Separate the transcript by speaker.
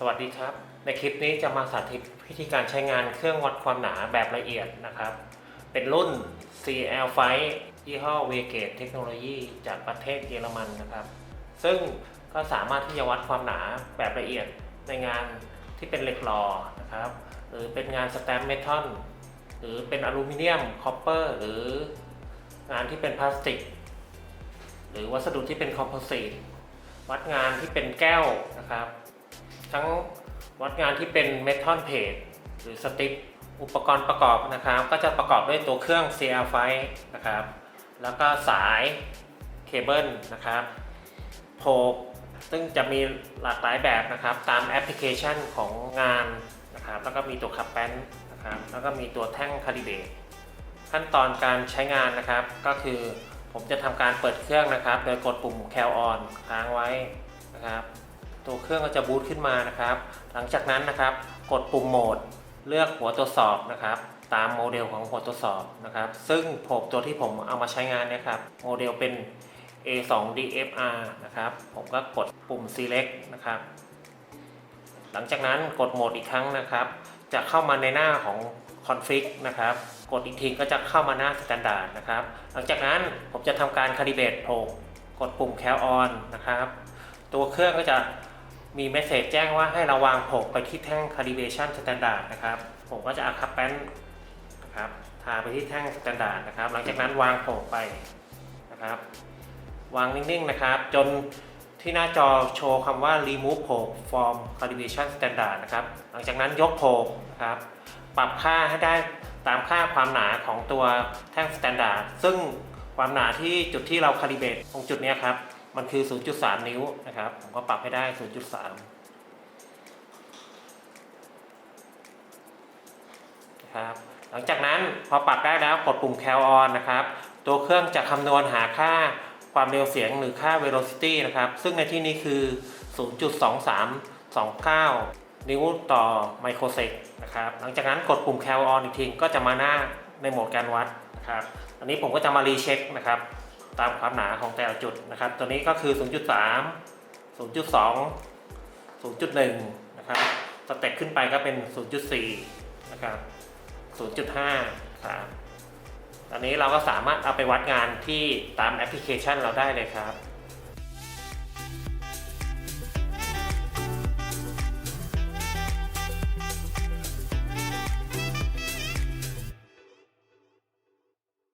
Speaker 1: สวัสดีครับ ในคลิปนี้จะมาสาธิตวิธีการใช้งานเครื่องวัดความหนาแบบละเอียดนะครับ เป็นรุ่น CL5 ยี่ห้อ w e g a t e เทคโนโลยีจากประเทศเยอรมันนะครับ ซึ่งก็สามารถที่จะวัดความหนาแบบละเอียดในงานที่เป็นเหล็กหล่อนะครับ หรือเป็นงานสแตมเมทัลหรือเป็นอลูมิเนียมคอปเปอร์หรืองานที่เป็นพลาสติก หรือวัสดุที่เป็นคอมโพสิตวัดงานที่เป็นแก้วนะครับ ทั้งวัดงานที่เป็นเมทัลเพจหรือสติ๊ปอุปกรณ์ประกอบนะครับ ก็จะประกอบด้วยตัวเครื่อง CL5 นะครับ แล้วก็สายเคเบิลนะครับโพกซึ่งจะมีหลากหลายแบบนะครับ ตามแอปพลิเคชันของงานนะครับ แล้วก็มีตัวขับแป้นนะครับ แล้วก็มีตัวแท่งคาลิเบรตขั้นตอนการใช้งานนะครับ ก็คือผมจะทำการเปิดเครื่องนะครับ โดยกดปุ่ม Cal on ค้างไว้นะครับ ตัวเครื่องก็จะบูตขึ้นมานะครับ หลังจากนั้นนะครับ กดปุ่มโหมด เลือกหัวตรวจสอบนะครับ ตามโมเดลของหัวตรวจสอบนะครับ ซึ่งผมตัวที่ผมเอามาใช้งานเนะครับ โมเดลเป็น A2DFR นะครับ ผมก็กดปุ่ม select นะครับ หลังจากนั้นกดโหมดอีกครั้งนะครับ จะเข้ามาในหน้าของ config นะครับ กดอีกทีก็จะเข้ามาหน้า standard นะครับ หลังจากนั้นผมจะทำการ calibrate probe กดปุ่ม cal on นะครับ ตัวเครื่องก็จะ มีเมสเซจแจ้งว่าให้เราวางโผกไปที่แท่ง calibration standard นะครับ ผมก็จะเอาคับแป้นนะครับทาไปที่แท่ง standard นะครับ หลังจากนั้นวางโผกไปนะครับ วางนิ่งๆนะครับ จนที่หน้าจอโชว์คำว่า remove probe from calibration standard นะครับ หลังจากนั้นยกโผกนะครับ ปรับค่าให้ได้ตามค่าความหนาของตัวแท่ง standard ซึ่งความหนาที่จุดที่เรา calibrate ตรงจุดนี้ครับ มันคือ 0.3 นิ้วนะครับ ผมก็ปรับให้ได้ 0.3 นะครับ หลังจากนั้นพอปรับได้แล้วกดปุ่ม Cal on นะครับ ตัวเครื่องจะคำนวณหาค่าความเร็วเสียงหรือค่า velocity นะครับ ซึ่งในที่นี้คือ 0.2329 นิ้วต่อไมโครเซกนะครับ หลังจากนั้นกดปุ่ม Cal on อีกทีก็จะมาหน้าในโหมดการวัดนะครับ อันนี้ผมก็จะมารีเช็คนะครับ ตามความหนาของแต่ละจุดนะครับ ตัวนี้ก็คือ 0.3 0.2 0.1 นะครับ สเต็ปขึ้นไปก็เป็น 0.4 นะครับ 0.5 ครับตอนนี้เราก็สามารถเอาไปวัดงานที่ตามแอปพลิเคชันเราได้เลยครับ